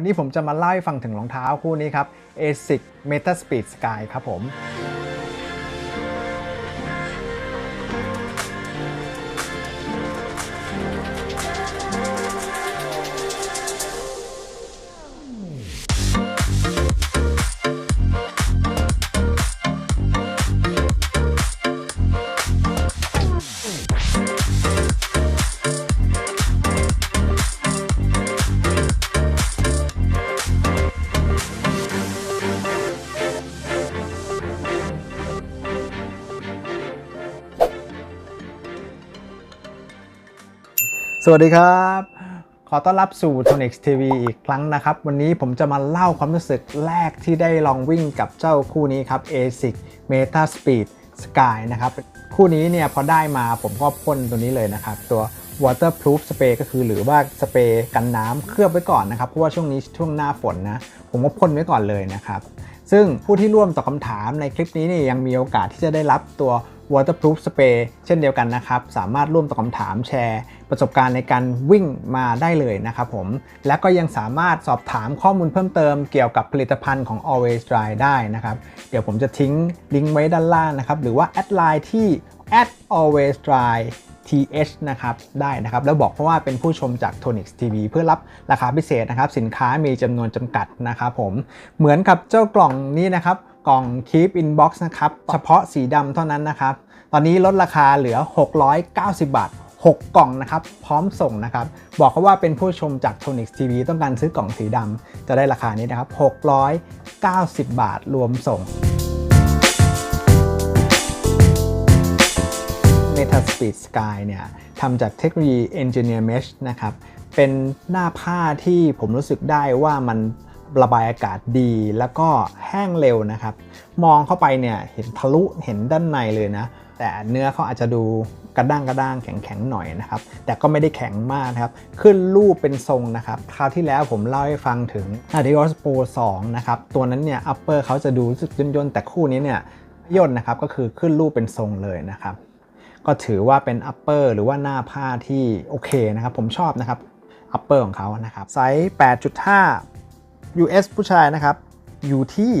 วันนี้ผมจะมาเล่าให้ฟังถึงรองเท้าคู่นี้ครับ ASIC Meta Speed Sky ครับผม วัสดีครับ ขอต้อนรับสู่ Tonix TV อีกครั้งนะครับ วันนี้ผมจะมาเล่าความรู้สึกแรกที่ได้ลองวิ่งกับเจ้าคู่นี้ครับ ASIC Meta Speed Sky นะครับ คู่นี้เนี่ยพอได้มาผมก็พ่นตัวนี้เลยนะครับ ตัว waterproof spray ก็คือหรือว่าสเปรย์กันน้ำเคลือบไว้ก่อนนะครับ เพราะว่าช่วงนี้ช่วงหน้าฝนนะ ผมก็พ่นไว้ก่อนเลยนะครับ ซึ่งผู้ที่ร่วมตอบคำถามในคลิปนี้เนี่ยยังมีโอกาสที่จะได้รับตัว waterproof spray เช่นเดียวกันนะครับ สามารถร่วมตอบคำถามแชร์ ประสบการณ์ในการวิ่งมาได้เลยนะครับผม และก็ยังสามารถสอบถามข้อมูลเพิ่มเติมเกี่ยวกับผลิตภัณฑ์ของ Always Dry ได้นะครับ เดี๋ยวผมจะทิ้งลิงก์ไว้ด้านล่างนะครับ หรือว่าแอดไลน์ที่ always dry th นะครับได้นะครับ แล้วบอกเพราะว่าเป็นผู้ชมจาก Tonix TV เพื่อรับราคาพิเศษนะครับ สินค้ามีจำนวนจำกัดนะครับผมเหมือนกับเจ้ากล่องนี้นะครับ กล่อง Keep Inbox นะครับ เฉพาะสีดำเท่านั้นนะครับ ตอนนี้ลดราคาเหลือ 690 บาท 6 กล่องนะครับ พร้อมส่งนะครับ บอกเขาว่าเป็นผู้ชมจาก Tonix TV ต้องการซื้อกล่องสีดำจะได้ราคานี้นะครับ 690 บาทรวมส่ง Meta Speed Sky เนี่ยทำจากเทคโนโลยี Engineer Mesh นะครับ เป็นหน้าผ้าที่ผมรู้สึกได้ว่ามัน ระบายอากาศดีแล้วก็แห้งเร็วนะครับ มองเข้าไปเนี่ยเห็นทะลุเห็นด้านในเลยนะ แต่เนื้อเขาอาจจะดูกระด้างกระด้างแข็งแข็งๆหน่อยนะครับ แต่ก็ไม่ได้แข็งมากนะครับ ขึ้นรูปเป็นทรงนะครับ คราวที่แล้วผมเล่าให้ฟังถึง Adios Pro 2 นะครับ ตัวนั้นเนี่ย upper เขาจะดูรู้สึกย่นๆแต่คู่นี้เนี่ยย่นนะครับก็คือขึ้นรูปเป็นทรงเลยนะครับ ก็ถือว่าเป็น upper หรือว่าหน้าผ้าที่โอเคนะครับ ผมชอบนะครับ upper ของเขานะครับไซส์ 8.5 US ผู้ชายนะครับ อยู่ที่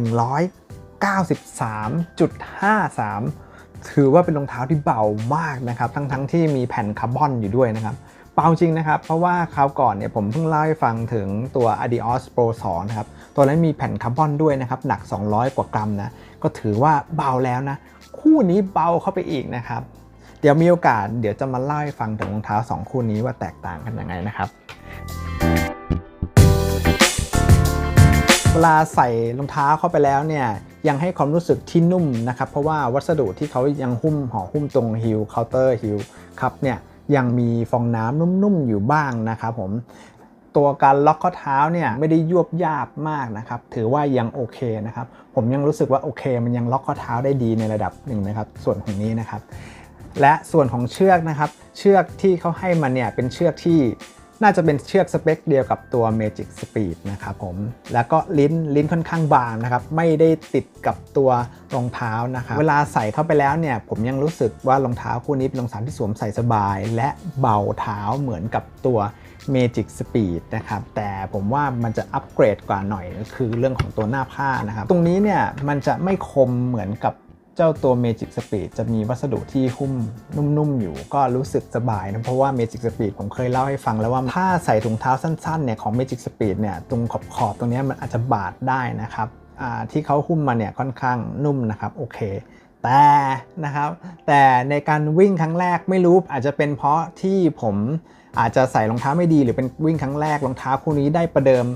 193.53 ถือว่าเป็นรองเท้าที่เบามากนะครับ ทั้งๆทที่มีแผ่นคาร์บอนอยู่ด้วยนะครับเบาจริงนะครับ เพราะว่าคราวก่อนเนี่ยผมเพิ่งเล่าให้ฟังถึงตัว Adios Pro 2 นะครับ ตัวนั้นมีแผ่นคาร์บอนด้วยนะครับ หนัก 200 กว่ากรัมนะ ก็ถือว่าเบาแล้วนะ คู่นี้เบาเข้าไปอีกนะครับ เดี๋ยวมีโอกาสเดี๋ยวจะมาเล่าให้ฟังถึงรองเท้า 2 คู่นี้ว่าแตกต่างกันยังไงนะครับ เวลาใส่รองเท้าเข้าไปแล้วเนี่ยยังให้ความรู้สึกที่นุ่มนะครับ เพราะว่าวัสดุที่เขายังหุ้มห่อหุ้มตรงฮิลเคาน์เตอร์ฮิลครับเนี่ยยังมีฟองน้ำนุ่มๆอยู่บ้างนะครับผมตัวการล็อกข้อเท้าเนี่ยไม่ได้ยวบยาบมากนะครับ ถือว่ายังโอเคนะครับ ผมยังรู้สึกว่าโอเค มันยังล็อกข้อเท้าได้ดีในระดับหนึ่งนะครับ ส่วนของนี้นะครับ และส่วนของเชือกนะครับ เชือกที่เขาให้มาเนี่ยเป็นเชือกที่ น่าจะเป็นเชือกสเปคเดียวกับตัว Magic Speed นะครับผม แล้วก็ลิ้นลิ้นค่อนข้างบางนะครับ ไม่ได้ติดกับตัวรองเท้านะครับเวลาใส่เข้าไปแล้วเนี่ย ผมยังรู้สึกว่ารองเท้าคู่นี้เป็นรองเท้าที่สวมใส่สบาย และเบาเท้าเหมือนกับตัว Magic Speed นะครับ แต่ผมว่ามันจะอัปเกรดกว่าหน่อย คือเรื่องของตัวหน้าผ้านะครับ ตรงนี้เนี่ยมันจะไม่คมเหมือนกับ เจ้าตัว Magic Speed จะมีวัสดุที่หุ้มนุ่มๆ อยู่ ก็รู้สึกสบายนะ เพราะว่า Magic Speed ผมเคยเล่าให้ฟังแล้วว่า ถ้าใส่ถุงเท้าสั้นๆเนี่ยของ Magic Speed เนี่ยตรงขอบๆตรงนี้มันอาจจะบาดได้นะครับที่เขาหุ้มมาเนี่ยค่อนข้างนุ่มนะครับโอเค แต่นะครับ แต่ในการวิ่งครั้งแรกไม่รู้อาจจะเป็นเพราะที่ผมอาจจะใส่รองเท้าไม่ดีหรือเป็นวิ่งครั้งแรกรองเท้าคู่นี้ได้ประเดิม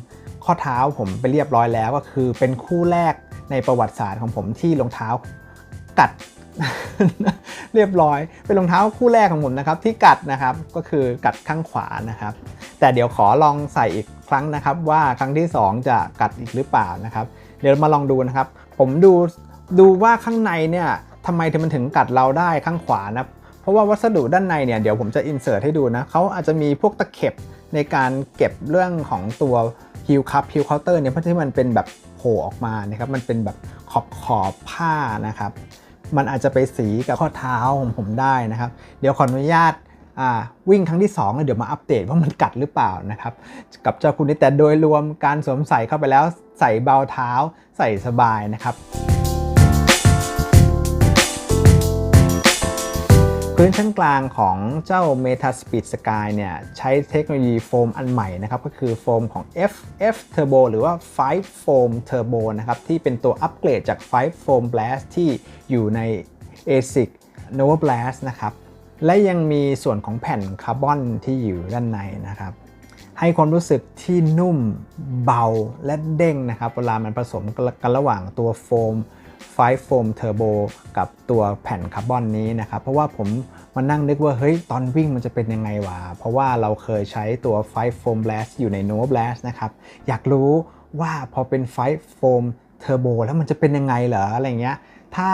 ข้อเท้าผมไปเรียบร้อยแล้วก็คือเป็นคู่แรกในประวัติศาสตร์ของผมที่รองเท้า กัดเรียบร้อย เป็นรองเท้าคู่แรกของผมนะครับที่กัดนะครับก็คือกัดข้างขวานะครับ แต่เดี๋ยวขอลองใส่อีกครั้งนะครับ ว่าครั้งที่ 2 จะกัดอีกหรือเปล่านะครับ เดี๋ยวมาลองดูนะครับ ผมดูดูว่าข้างในเนี่ยทำไมถึงมันถึงกัดเราได้ข้างขวานะเพราะว่าวัสดุด้านในเนี่ยเดี๋ยวผมจะอินเสิร์ตให้ดูนะเขาอาจจะมีพวกตะเข็บในการเก็บเรื่องของตัวฮิลคัพฮิลเคาน์เตอร์เนี่ยเพราะที่มันเป็นแบบโผล่ออกมานะครับมันเป็นแบบขอบขอบผ้านะครับ มันอาจจะไปสีกับข้อเท้าของผมได้นะครับ เดี๋ยวขออนุญาตวิ่งครั้งที่2เดี๋ยวมาอัปเดตว่ามันกัดหรือเปล่านะครับ กับเจ้าคุณนี้แต่โดยรวมการสวมใส่เข้าไปแล้วใส่เบาเท้าใส่สบายนะครับ พื้นชั้นกลางของเจ้า Meta Speed Sky เนี่ยใช้เทคโนโลยีโฟมอันใหม่นะครับก็คือโฟมของ FF Turbo หรือว่า 5 Foam Turbo นะครับที่เป็นตัวอัปเกรดจาก 5 Foam Blast ที่อยู่ใน ASIC Nova Blast นะครับและยังมีส่วนของแผ่นคาร์บอนที่อยู่ด้านในนะครับให้ความรู้สึกที่นุ่มเบาและเด้งนะครับเวลามันผสมกันระหว่างตัวโฟม 5 Foam Turbo กับตัวแผ่นคาร์บอนนี้นะครับ เพราะว่าผมมานั่งนึกว่า เฮ้ย ตอนวิ่งมันจะเป็นยังไงวะ เพราะว่าเราเคยใช้ตัว5 Foam Blast อยู่ใน No Blast นะครับ อยากรู้ว่าพอเป็น5 Foam Turbo แล้วมันจะเป็นยังไงเหรออะไรเงี้ย ถ้า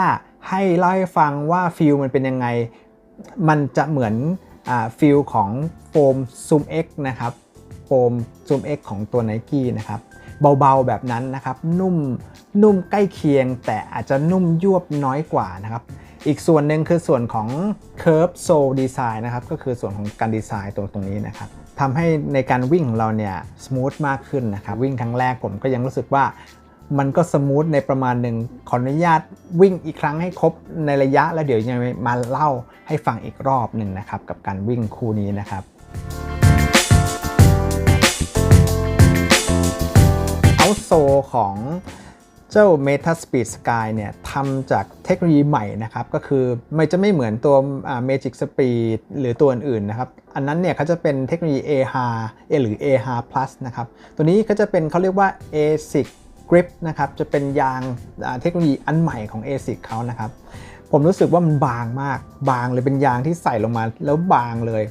ให้เล่าให้ฟังว่าฟิลมันเป็นยังไง มันจะเหมือนฟิลของโฟม Zoom X นะครับโฟม Zoom X ของตัว Nike นะครับ เบาๆแบบนั้นนะครับนุ่มนุ่มใกล้เคียง แต่อาจจะนุ่มยวบน้อยกว่านะครับอีกส่วนหนึ่งคือส่วนของ Curve Sole Design นะครับก็คือส่วนของการดีไซน์ตรงตรงนี้นะครับทำให้ในการวิ่งของเราเนี่ยส o t h มากขึ้นนะครับวิ่งครั้งแรกผมก็ยังรู้สึกว่ามันก็สมูทในประมาณหนึ่งขออนุญาตวิ่งอีกครั้งให้ครบในระยะแล้วเดี๋ยวยังมาเล่าให้ฟังอีกรอบหนึ่งนะครับกับการวิ่งคู่นี้นะครับาโซของเจ้า Meta Speed Sky เนี่ยทำจากเทคโนโลยีใหม่นะครับ ก็คือมันจะไม่เหมือนตัว Magic Speed หรือตัวอื่นๆนะครับ อันนั้นเนี่ยเขาจะเป็นเทคโนโลยี AHR หรือ AHR Plus นะครับ ตัวนี้ก็จะเป็นเขาเรียกว่า ASIC Grip นะครับ จะเป็นยางเทคโนโลยีอันใหม่ของ ASIC เขานะครับ ผมรู้สึกว่ามันบางมาก บางเลยเป็นยางที่ใส่ลงมา แล้วบางเลย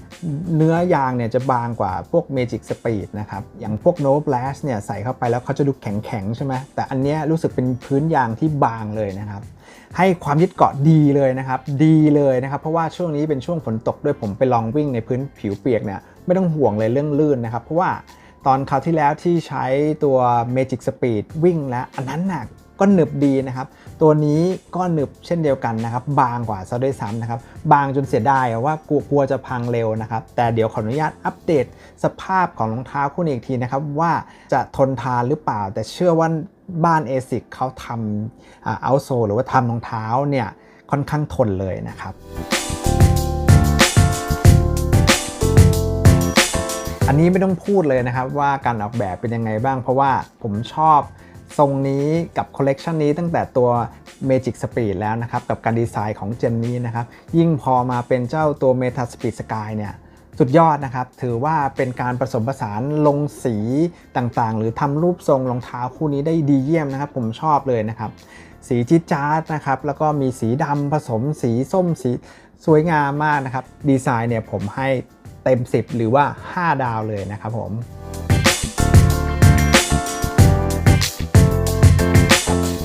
เนื้อยางเนี่ยจะบางกว่าพวก Magic Speed นะครับ อย่างพวก No Blast เนี่ยใส่เข้าไปแล้วเขาจะดูแข็งๆใช่ไหมแต่อันเนี้ยรู้สึกเป็นพื้นยางที่บางเลยนะครับ ให้ความยึดเกาะดีเลยนะครับ ดีเลยนะครับ เพราะว่าช่วงนี้เป็นช่วงฝนตกด้วยผมไปลองวิ่งในพื้นผิวเปียกเนี่ยไม่ต้องห่วงเลยเรื่องลื่นนะครับ เพราะว่าตอนคราวที่แล้วที่ใช้ตัว Magic Speed วิ่งแล้ว อันนั้นน่ะ ก็หนึบดีนะครับ ตัวนี้ก็หนึบเช่นเดียวกันนะครับ บางกว่าซะด้วยซ้ำนะครับ บางจนเสียดายว่ากลัวกลัวจะพังเร็วนะครับ แต่เดี๋ยวขออนุญาตอัปเดตสภาพของรองเท้าคู่นี้อีกทีนะครับ ว่าจะทนทานหรือเปล่า แต่เชื่อว่าบ้าน ASIC เขาทำเอาโซหรือว่าทำรองเท้าเนี่ยค่อนข้างทนเลยนะครับอันนี้ไม่ต้องพูดเลยนะครับว่าการออกแบบเป็นยังไงบ้าง เพราะว่าผมชอบ ทรงนี้กับคอลเลกชันนี้ตั้งแต่ตัว Magic Speed แล้วนะครับ กับการดีไซน์ของเจนนี้นะครับ ยิ่งพอมาเป็นเจ้าตัว Meta Speed Sky เนี่ยสุดยอดนะครับ ถือว่าเป็นการผสมผสานลงสีต่างๆ หรือทำรูปทรงรองเท้าคู่นี้ได้ดีเยี่ยมนะครับ ผมชอบเลยนะครับ สีจิ๊ดจ๊าดนะครับ แล้วก็มีสีดำผสมสีส้มสีสวยงามมากนะครับ ดีไซน์เนี่ยผมให้เต็ม 10 หรือว่า 5 ดาวเลยนะครับผม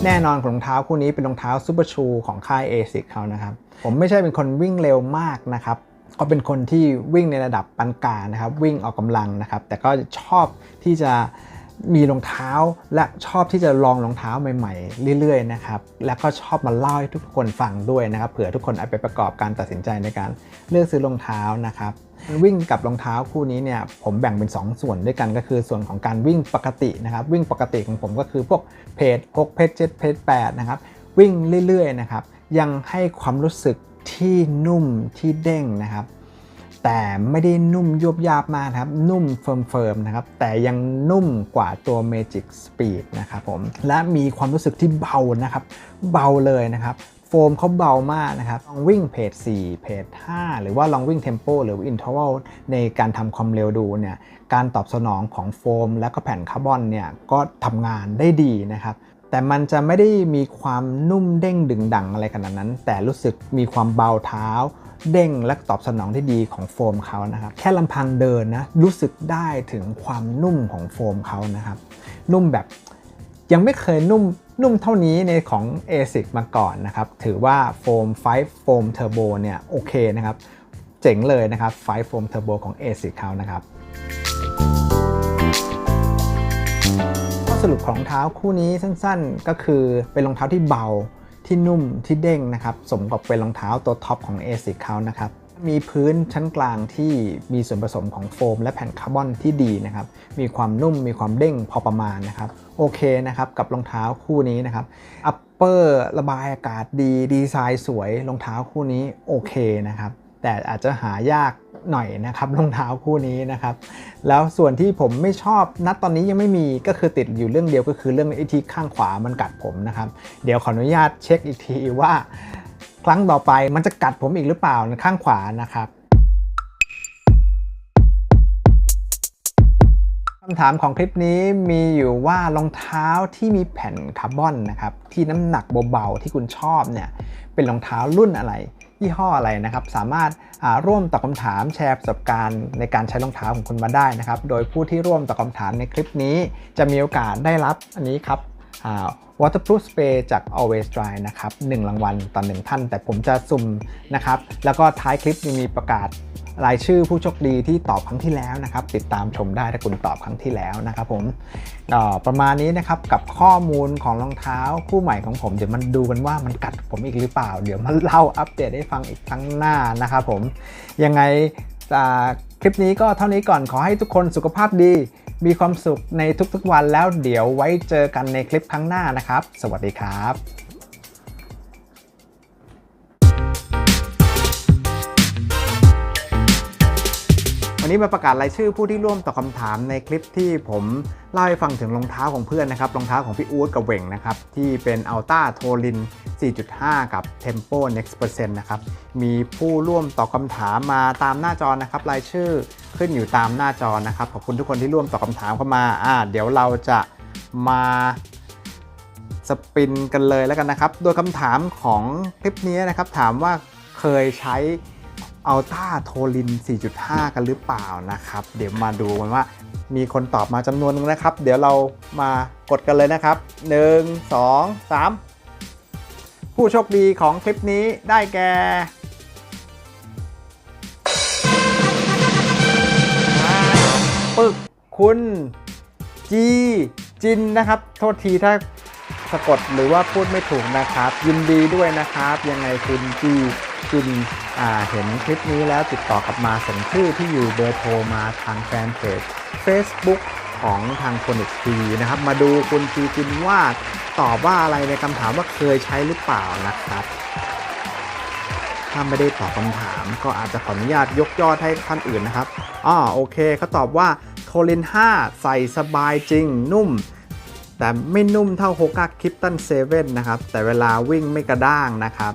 แน่นอนรองเท้าคู่นี้เป็นรองเท้าซูเปอร์ชูของค่าย ASIC เขานะครับ ผมไม่ใช่เป็นคนวิ่งเร็วมากนะครับ ก็เป็นคนที่วิ่งในระดับปานกลางนะครับ วิ่งออกกำลังนะครับ แต่ก็ชอบที่จะ มีรองเท้าและชอบที่จะลองรองเท้าใหม่ๆ เรื่อยๆนะครับแล้วก็ชอบมาเล่าให้ทุกคนฟังด้วยนะครับเผื่อทุกคนเอาไปประกอบการตัดสินใจในการเลือกซื้อรองเท้านะครับวิ่งกับรองเท้าคู่นี้เนี่ยผมแบ่งเป็น 2 ส่วนด้วยกันก็คือส่วนของการวิ่งปกตินะครับวิ่งปกติของผมก็คือพวกเพจ6เพจ7เพจ8นะครับวิ่งเรื่อยๆนะครับยังให้ความรู้สึกที่นุ่มที่เด้งนะครับ แต่ไม่ได้นุ่มยุบยาบมากครับ นุ่มเฟิร์มๆนะครับ แต่ยังนุ่มกว่าตัว Magic Speed นะครับผม และมีความรู้สึกที่เบานะครับ เบาเลยนะครับ โฟมเขาเบามากนะครับ ลองวิ่งเพจ4เพจ5หรือว่าลองวิ่งเทมโปหรืออินเทอร์วัลในการทำความเร็วดูเนี่ย การตอบสนองของโฟม และก็แผ่นคาร์บอนเนี่ยก็ทำงานได้ดีนะครับแต่มันจะไม่ได้มีความนุ่มเด้งดึงดังอะไรขนาดนั้น แต่รู้สึกมีความเบาเท้า เด้งและตอบสนองที่ดีของโฟมเขานะครับ แค่ลำพังเดินนะรู้สึกได้ถึงความนุ่มของโฟมเขานะครับ นุ่มแบบยังไม่เคยนุ่มนุ่มเท่านี้ในของ ASIC มาก่อนนะครับ ถือว่าโฟม5 Foam Turbo เนี่ยโอเคนะครับ เจ๋งเลยนะครับ5 Foam Turbo ของ ASIC เขานะครับสรุปของเท้าคู่นี้สั้นๆ ก็คือเป็นรองเท้าที่เบา ที่นุ่มที่เด้งนะครับ สมกับเป็นรองเท้าตัวท็อปของ ASIC เขานะครับมีพื้นชั้นกลางที่มีส่วนผสมของโฟม และแผ่นคาร์บอนที่ดีนะครับ มีความนุ่มมีความเด้งพอประมาณนะครับ โอเคนะครับกับรองเท้าคู่นี้นะครับ อัปเปอร์ระบายอากาศดี ดีไซน์สวยรองเท้าคู่นี้โอเคนะครับ แต่อาจจะหายาก หน่อยนะครับรองเท้าคู่นี้นะครับ แล้วส่วนที่ผมไม่ชอบนัดตอนนี้ยังไม่มีก็คือติดอยู่เรื่องเดียวก็คือเรื่องไอ้ที่ข้างขวามันกัดผมนะครับ เดี๋ยวขออนุญาตเช็คอีกทีว่า ครั้งต่อไปมันจะกัดผมอีกหรือเปล่าข้างขวานะครับ คำถามของคลิปนี้มีอยู่ว่ารองเท้าที่มีแผ่นคาร์บอนนะครับที่น้ำหนักเบาๆที่คุณชอบเนี่ยเป็นรองเท้ารุ่นอะไร ยี่ห้ออะไรนะครับ สามารถร่วมตอบคำถามแชร์ประสบการณ์ในการใช้รองเท้าของคุณมาได้นะครับ โดยผู้ที่ร่วมตอบคำถามในคลิปนี้ จะมีโอกาสได้รับอันนี้ครับอ่า waterproof spray จาก always dry นะครับ1รางวัลต่อ1ท่าน แต่ผมจะสุ่มนะครับแล้วก็ท้ายคลิปมีประกาศ รายชื่อผู้โชคดีที่ตอบครั้งที่แล้วนะครับ ติดตามชมได้ถ้าคุณตอบครั้งที่แล้วนะครับผมประมาณนี้นะครับกับข้อมูลของรองเท้าคู่ใหม่ของผมเดี๋ยวมันดูกันว่ามันกัดผมอีกหรือเปล่า เดี๋ยวมาเล่าอัปเดตให้ฟังอีกครั้งหน้านะครับผมยังไงคลิปนี้ก็เท่านี้ก่อนขอให้ทุกคนสุขภาพดี มีความสุขในทุกๆวันแล้วเดี๋ยวไว้เจอกันในคลิปครั้งหน้านะครับ สวัสดีครับ วันนี้มาประกาศรายชื่อผู้ที่ร่วมตอบคำถามในคลิปที่ผมเล่าให้ฟังถึงรองเท้าของเพื่อนนะครับรองเท้าของพี่อู๊ดกับเหว่งนะครับที่เป็น Alta t o l i n 4.5 กับ Tempo Next Percent นะครับมีผู้ร่วมตอบคำถามมาตามหน้าจอนะครับรายชื่อขึ้นอยู่ตามหน้าจอนะครับขอบคุณทุกคนที่ร่วมตอบคำถามเข้ามาอ่าเดี๋ยวเราจะมาสปินกันเลยแล้วกันนะครับ โดยคำถามของคลิปนี้นะครับถามว่าเคยใช้ อัลต้าโทลิน 4.5 กันหรือเปล่านะครับ เดี๋ยวมาดูกันว่ามีคนตอบมาจำนวนหนึงนะครับ เดี๋ยวเรามากดกันเลยนะครับ 1 2 3 ผู้โชคดีของคลิปนี้ได้แก่ปึกคุณจีจินนะครับ โทษทีถ้าสะกดหรือว่าพูดไม่ถูกนะครับ ยินดีด้วยนะครับ ยังไงคุณจี จินเห็นคลิปนี้แล้วติดต่อกลับมาส่งชื่อที่อยู่เบอร์โทรมาทางแฟนเพจ Facebook ของทางคนอีกทีนะครับ มาดูคุณจีจินว่าตอบว่าอะไรในคำถามว่าเคยใช้หรือเปล่านะครับ ถ้าไม่ได้ตอบคำถามก็อาจจะขออนุญาตยกยอดให้ท่านอื่นนะครับอ๋อโอเคเขาตอบว่าโทลิน 5 ใส่สบายจริงนุ่ม แต่ไม่นุ่มเท่าโฮก a คิปตัน7นนะครับ แต่เวลาวิ่งไม่กระด้างนะครับ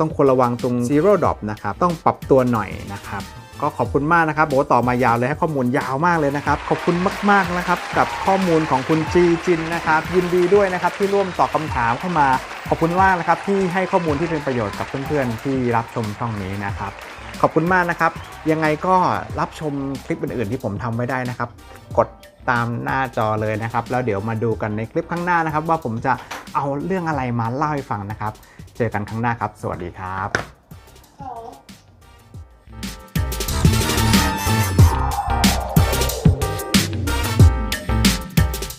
ต้องควรระวังตรง Zero Drop นะครับ ต้องปรับตัวหน่อยนะครับ ก็ขอบคุณมากนะครับโบอกว่าต่อมายาวเลยให้ข้อมูลยาวมากเลยนะครับ ขอบคุณมากๆนะครับ กับข้อมูลของคุณจีจินนะครับ ยินดีด้วยนะครับที่ร่วมตอบคำถามเข้ามา ขอบคุณมากนะครับที่ให้ข้อมูลที่เป็นประโยชน์กับเพื่อนๆที่รับชมช่องนี้นะครับขอบคุณมากนะครับ ยังไงก็รับชมคลิปอื่นๆที่ผมทำไว้ได้นะครับ กดตามหน้าจอเลยนะครับ แล้วเดี๋ยวมาดูกันในคลิปข้างหน้านะครับ ว่าผมจะเอาเรื่องอะไรมาเล่าให้ฟังนะครับ เจอกันครั้งหน้าครับ สวัสดีครับ